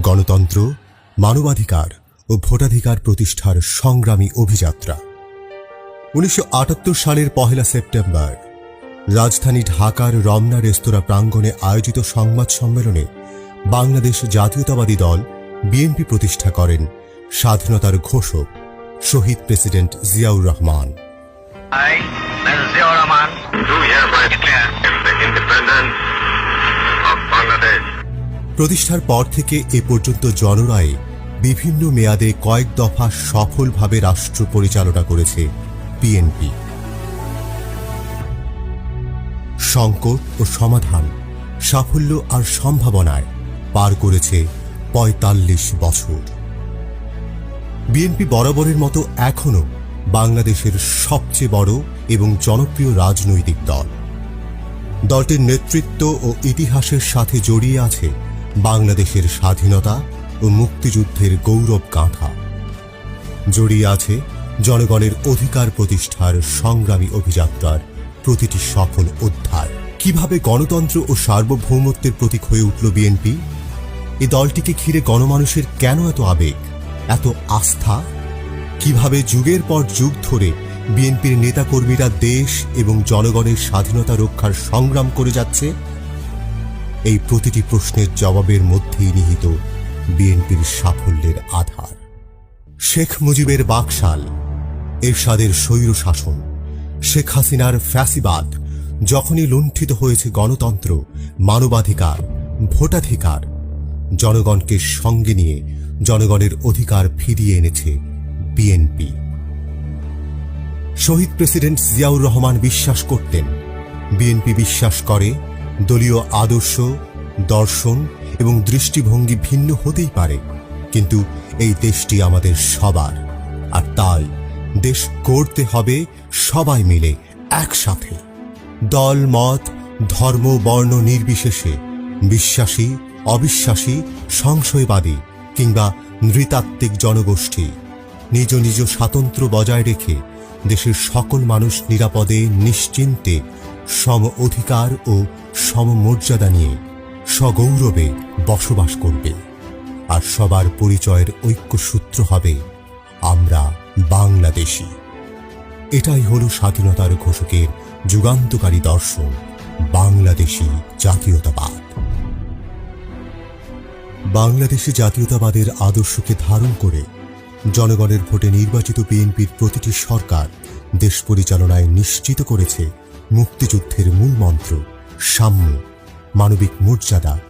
গণতন্ত্র, মানবাধিকার ও ভোটাধিকার প্রতিষ্ঠার সংগ্রামী অভিযাত্রা। উনিশশো আটাত্তর সালের পহেলা সেপ্টেম্বর, রাজধানী ঢাকার রমনা রেস্তোরাঁ প্রাঙ্গণে আয়োজিত সংবাদ সম্মেলনে বাংলাদেশ জাতীয়তাবাদী দল বিএনপি প্রতিষ্ঠা করেন স্বাধীনতার ঘোষক শহীদ প্রেসিডেন্ট জিয়াউর রহমান। প্রতিষ্ঠার পর থেকে এ পর্যন্ত জনরায়ে বিভিন্ন মেয়াদে কয়েক দফা সফলভাবে রাষ্ট্র পরিচালনা করেছে বিএনপি সংকট ও সমাধান, সাফল্য আর সম্ভাবনায় পার করেছে পঁয়তাল্লিশ বছর। বিএনপি বরাবরের মতো এখনও বাংলাদেশের সবচেয়ে বড় এবং জনপ্রিয় রাজনৈতিক দল। দলটির নেতৃত্ব ও ইতিহাসের সাথে জড়িয়ে আছে বাংলাদেশের স্বাধীনতা ও মুক্তিযুদ্ধের গৌরব গাঁথা। জড়িয়ে আছে জনগণের অধিকার প্রতিষ্ঠার সংগ্রামী অভিযাত্রার প্রতিটি সফল অধ্যায়। কীভাবে গণতন্ত্র ও সার্বভৌমত্বের প্রতীক হয়ে উঠল বিএনপি? এ দলটিকে ঘিরে গণমানুষের কেন এত আবেগ, এত আস্থা? কীভাবে যুগের পর যুগ ধরে বিএনপির নেতাকর্মীরা দেশ এবং জনগণের স্বাধীনতা রক্ষার সংগ্রাম করে যাচ্ছে? এই প্রতিটি প্রশ্নের জবাবের মধ্যেই নিহিত বিএনপির সাফল্যের আধার। শেখ মুজিবের বাকশাল, এরশাদের স্বৈর শাসন, শেখ হাসিনার ফ্যাসিবাদ, যখনই লুণ্ঠিত হয়েছে গণতন্ত্র, মানবাধিকার, ভোটাধিকার, জনগণকে সঙ্গে নিয়ে জনগণের অধিকার ফিরিয়ে এনেছে বিএনপি। শহীদ প্রেসিডেন্ট জিয়াউর রহমান বিশ্বাস করতেন, বিএনপি বিশ্বাস করে দলীয় আদর্শ, দর্শন এবং দৃষ্টিভঙ্গি ভিন্ন হতেই পারে, কিন্তু এই দেশটি আমাদের সবার। আর তাই দেশ করতে হবে সবাই মিলে একসাথে। দল, মত, ধর্ম, বর্ণ নির্বিশেষে বিশ্বাসী, অবিশ্বাসী, সংশয়বাদী কিংবা নৃতাত্ত্বিক জনগোষ্ঠী নিজ নিজ স্বাতন্ত্র্য বজায় রেখে দেশের সকল মানুষ নিরাপদে, নিশ্চিন্তে সম অধিকার ও সমমর্যাদা নিয়ে সগৌরবে বসবাস করবে। আর সবার পরিচয়ের ঐক্যসূত্র হবে আমরা বাংলাদেশি। এটাই হলো স্বাধীনতার ঘোষকের যুগান্তকারী দর্শন, বাংলাদেশী জাতীয়তাবাদ। বাংলাদেশি জাতীয়তাবাদের আদর্শকে ধারণ করে জনগণের ভোটে নির্বাচিত বিএনপির প্রতিটি সরকার দেশ পরিচালনায় নিশ্চিত করেছে মুক্তিযুদ্ধের মূল মন্ত্র সাম্য মানবিক মর্যাদা